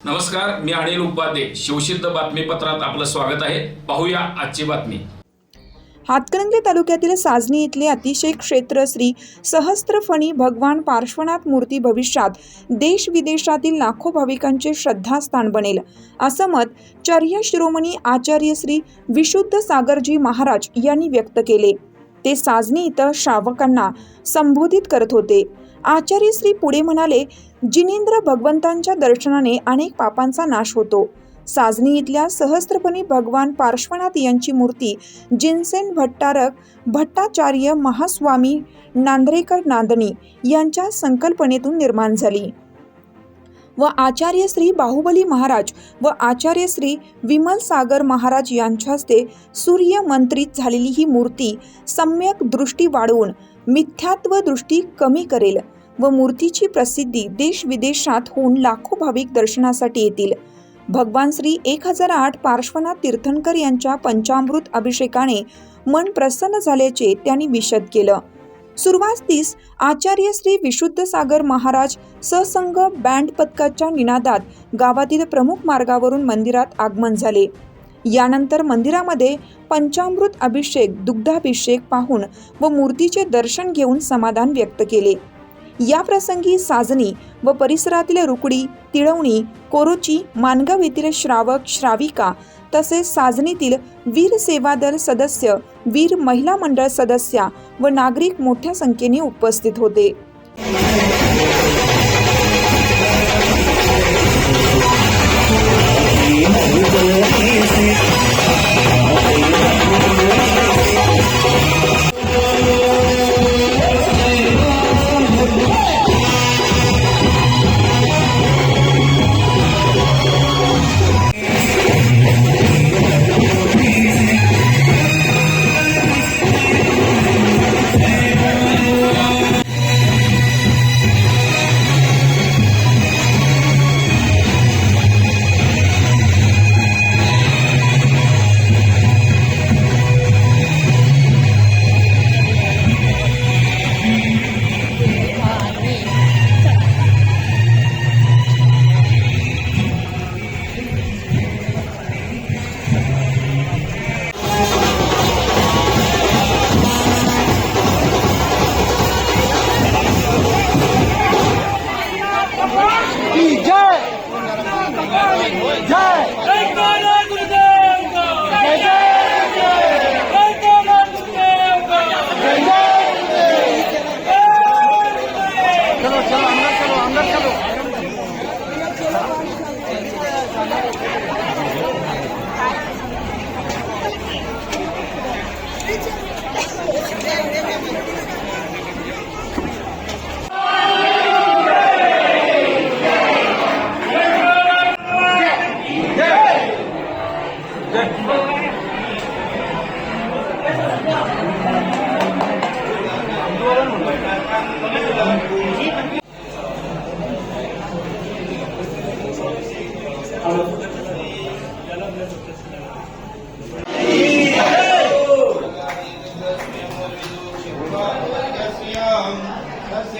नमस्कार मी अनिल उपाध्ये. शिवसिद्ध बातमीपत्रात आपलं स्वागत आहे. पाहूया आजची बातमी. हातकणंगले तालुक्यातील साजनी इथले अतिशय क्षेत्र श्री सहस्त्रफणी भगवान पार्श्वनाथ मूर्ती भविष्यात देश विदेशातील लाखो भाविकांचे श्रद्धास्थान बनेल. असं मत चर्य शिरोमणी आचार्य श्री विशुद्ध सागरजी महाराज यांनी व्यक्त केले. ते साजनी इथं श्रावकांना संबोधित करत होते. आचार्य श्री पुढे म्हणाले जिनेंद्र भगवंतांच्या दर्शनाने अनेक पापांचा नाश होतो. साजनी इथल्या सहस्त्रपणी भगवान पार्श्वनाथ यांची मूर्ती जिनसेन भट्टारक भट्टाचार्य महास्वामी नांद्रेकर नांदणी यांच्या संकल्पनेतून निर्माण झाली. व आचार्य श्री बाहुबली महाराज व आचार्य श्री विमल सागर महाराज यांच्या हस्ते सूर्यमंत्रित झालेली ही मूर्ती सम्यक दृष्टी वाढवून मिथ्यात्व दृष्टी कमी करेल व मूर्तीची प्रसिद्धी देश विदेशात होऊन लाखो भाविक दर्शनासाठी येतील. भगवान श्री एक हजार आठ पार्श्वनाथ तीर्थंकर यांच्या पंचामृत अभिषेकाने मन प्रसन्न झाल्याचे त्यांनी विशद केलं. सुरुवातीस आचार्य श्री विशुद्ध सागर महाराज ससंग बँड पथकाच्या निनादात गावातील प्रमुख मार्गावरून मंदिरात आगमन झाले. यानंतर मंदिरामध्ये पंचामृत अभिषेक दुग्धाभिषेक पाहून व मूर्तीचे दर्शन घेऊन समाधान व्यक्त केले. या प्रसंगी साजनी व परिसरातील रुकडी तिळवणी कोरोची मानगाव येथील श्रावक श्राविका तसेच साजणीतील वीर सेवा दल सदस्य वीर महिला मंडळ सदस्या व नागरिक मोठ्या संख्येने उपस्थित होते.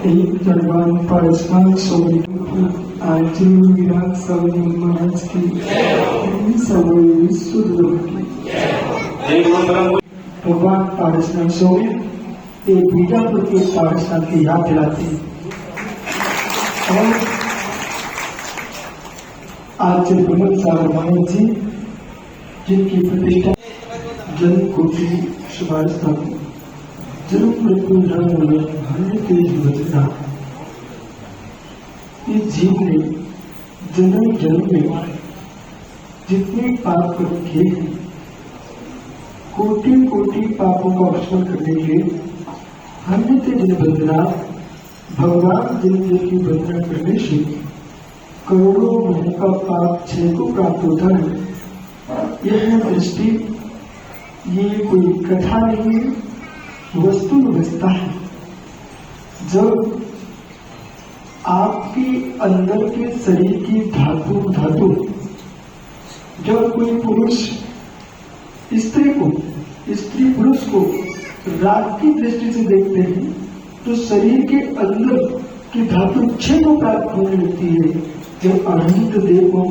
एक दरबार परस्पर सोई आज विराट महाराज की सवय विश्व भगवान पारसनाथ स्वामी ये बीजापुर के पारसनाथ की याद दिलाते हैं और आज विमल सागर महाराज जी जिनकी प्रतिष्ठा जन कोटि सुभाष ठाकुर जन्म मृत्यु जीव जन्म जन्म में जितने पाप कर किए हैं कोटि कोटि पापों का विस्मरण करने के अन्य जिन बंदना भगवान जिन की वंदना करने से, करोड़ों महीने का पाप क्षय को प्राप्त होता है। यह दृष्टि। ये कोई कथा नहीं है वस्तु व्यवस्था है। जब आपके अंदर के शरीर की धातु धातु। जब कोई पुरुष स्त्री को स्त्री पुरुष को राग की दृष्टि से देखते हैं तो शरीर के अंदर की धातु क्षय को प्राप्त होने लगती है। जब अनंत देव को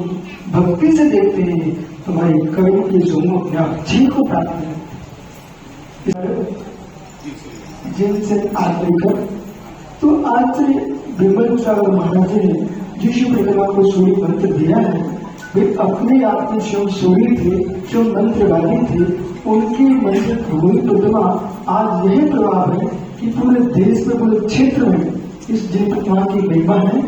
भक्ति से देखते हैं तो हमारे कर्म के जोनों अपने आप क्षय को प्राप्त होने जिनसे आज लेकर तो आज से विमल सागर महाराज ने जिस प्रतिमा को सूर्य मंत्र दिया है वे अपने आप में शिव सूर्य थे शिव मंत्रवादी थे, उनकी मंत्र हुई प्रतिमा आज यही प्रभाव है कि पूरे देश में पूरे क्षेत्र में इस जिन प्रतिमा की महिमा है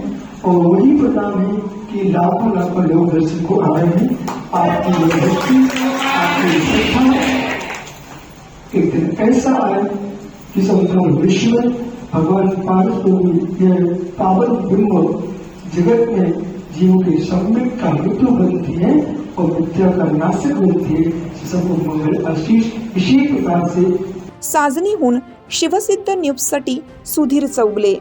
और वही प्रताप है कि लाखों लाखों लोग दर्शन को आ रहे हैं। आपकी ये भक्ति, आपकी श्रद्धा। एक दिन ऐसा आए कि संपूर्ण विश्व भगवान पारस यह पावन ब्रह्म जगत में जीवों के सम्मिक का मृत्यु बनती है और विद्या का नाशक बनती है सबको मंगल आशीष इसी प्रकार से। साजनीहून शिवसिद्ध न्यूजसाठी सुधीर चौगले।